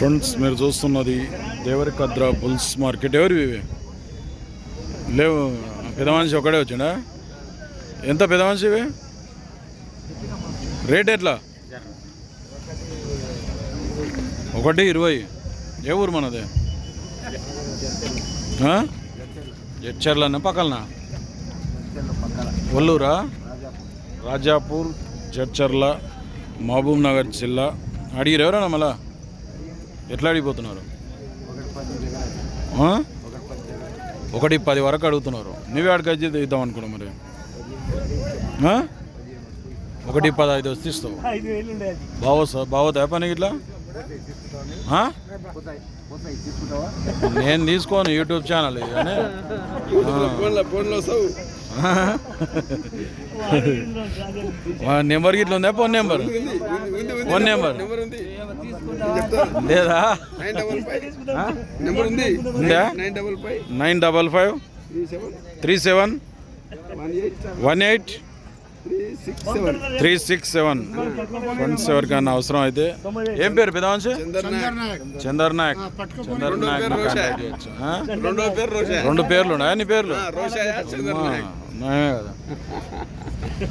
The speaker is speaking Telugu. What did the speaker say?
ఫ్రెండ్స్ మీరు చూస్తున్నది దేవరికద్ర బుల్స్ మార్కెట్. ఎవరివి ఇవి? లేవు. పెద్ద మనిషి ఒకడే వచ్చిండా? ఎంత పెద్ద మనిషి ఇవి? రేట్ ఎట్లా? ఒకటి ఇరవై. ఏ ఊరు మనది? ఆ? జడ్చర్లనా? పక్కలనా? ఒల్లూరా? రాజాపూర్ జడ్చర్ల మహబూబ్ నగర్ జిల్లా. అడిగిరు ఎవరన్నా మళ్ళా? ఎట్లా అడిగిపోతున్నారు? ఒకటి పది వరకు అడుగుతున్నారు. నువ్వే అడిగి ఇద్దాం అనుకున్నావు మరి. ఒకటి పదహైదు వస్తే ఇస్తావు. బావో సార్ ఉండే పని ఇట్లా? నేను తీసుకోను యూట్యూబ్ ఛానల్ నెంబర్ గిట్ల ఉందా? Phone number. Phone number. లేదా? Nine double five three seven one eight three six seven. Friends ఎవరికైనా అవసరం అయితే. ఏం పేరు పెద్దవంశి చందర్ నాయక్. చందర్ నాయక్ రెండు పేర్లు ఉన్నాయా నీ పేర్లు? Merda. Né?